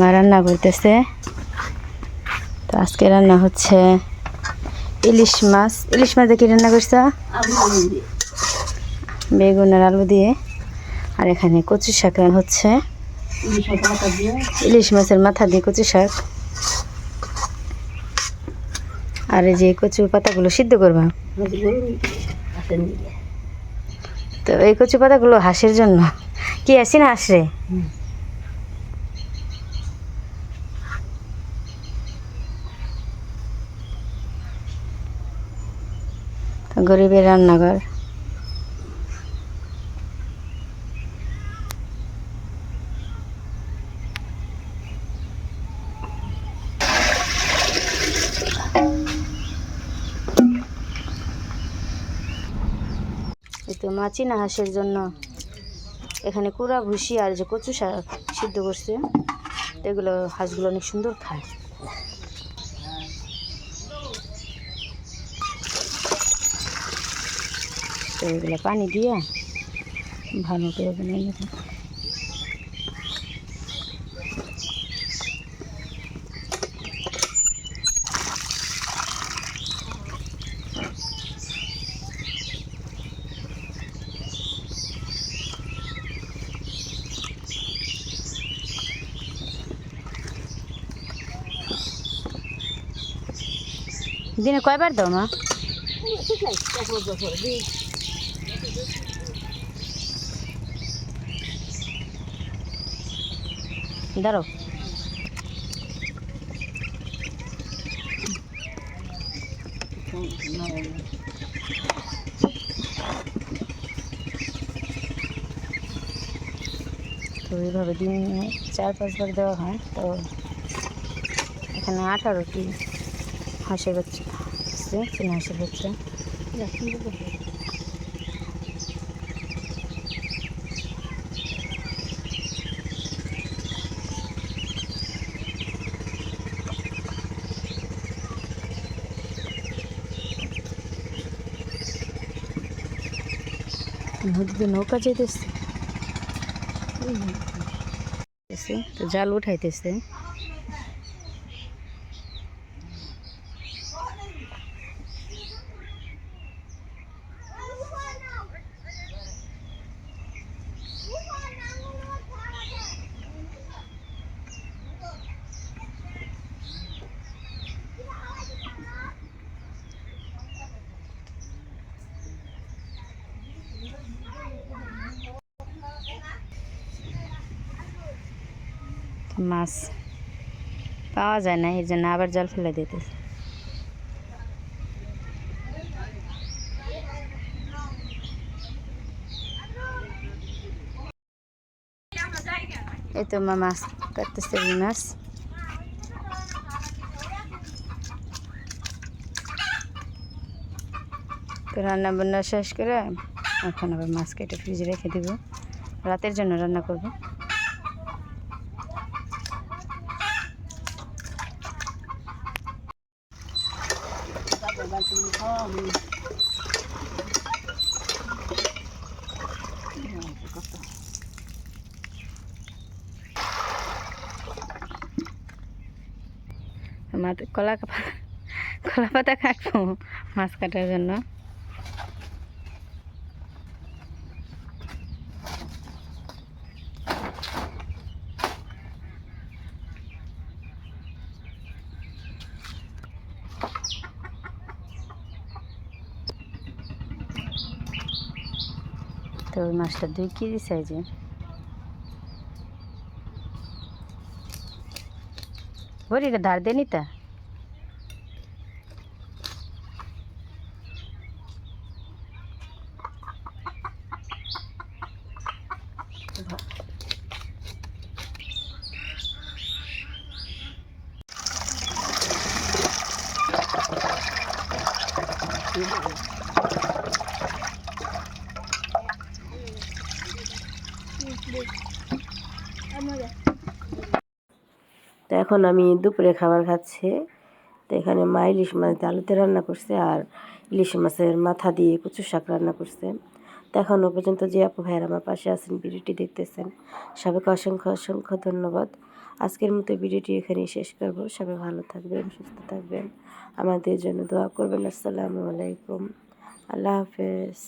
মা রান্না করতেছে। তো আজকে রান্না হচ্ছে ইলিশ মাছ। ইলিশ মাছ কি রান্না করছ? বেগুন আর আলু দিয়ে। আর এখানে কচু শাক হচ্ছে। ইলিশ মাছের মাথা দিয়ে কচু শাক। আর যে কচু পাতাগুলো সিদ্ধ করবা। তো এই কচু পাতাগুলো হাঁসের জন্য। কি আসি না হাঁস রে? গরিবের রান্নাঘর। তো মাছি না হাঁসের জন্য। এখানে কুড়া, ভুসি আর যে কচু সিদ্ধ করছে। এগুলো হাঁসগুলো অনেক সুন্দর খায়। তো এগুলো পানি দিয়ে ভালো করে বানিয়ে নেবে। দিনে কয়বার দাও মা? দাঁড়াও। তো এইভাবে দিন চার পাঁচবার দেওয়া হয়, তো এখানে আঠারোটি হাঁসের বাচ্চা আছে চীনা হাঁসের বাচ্চা। নদীতে নৌকা যেতেছে জাল উঠাইতেছে মাছ পাওয়া যায় না এর জন্য আবার জল ফেলে দিতে। এই তো মা মাছ কাটতেছে মাছ। রান্না বান্না শেষ করে এখন আবার মাছ কেটে ফ্রিজে রেখে দিব। রাতের জন্য রান্না করব। কলা কলা পাতা কাটবো মাছ কাটার জন্য। তো ওই মাছটা দুই কেজি সাইজের বড়িটা ধার দিয়ে নিতা তো এখন আমি দুপুরে খাবার খাচ্ছি। তো এখানে মা ইলিশ মাছ আলুতে রান্না করছে আর ইলিশ মাছের মাথা দিয়ে কচু শাক রান্না করছে। তো এখনও পর্যন্ত যে আপু ভাইয়ের আমার পাশে আছেন, ভিডিওটি দেখতেছেন, সবাইকে অসংখ্য অসংখ্য ধন্যবাদ। আজকের মতো ভিডিওটি এখানেই শেষ করব। সবাই ভালো থাকবেন, সুস্থ থাকবেন। আমাদের জন্য দোয়া করবেন। আসসালামু আলাইকুম। আল্লাহ হাফেজ।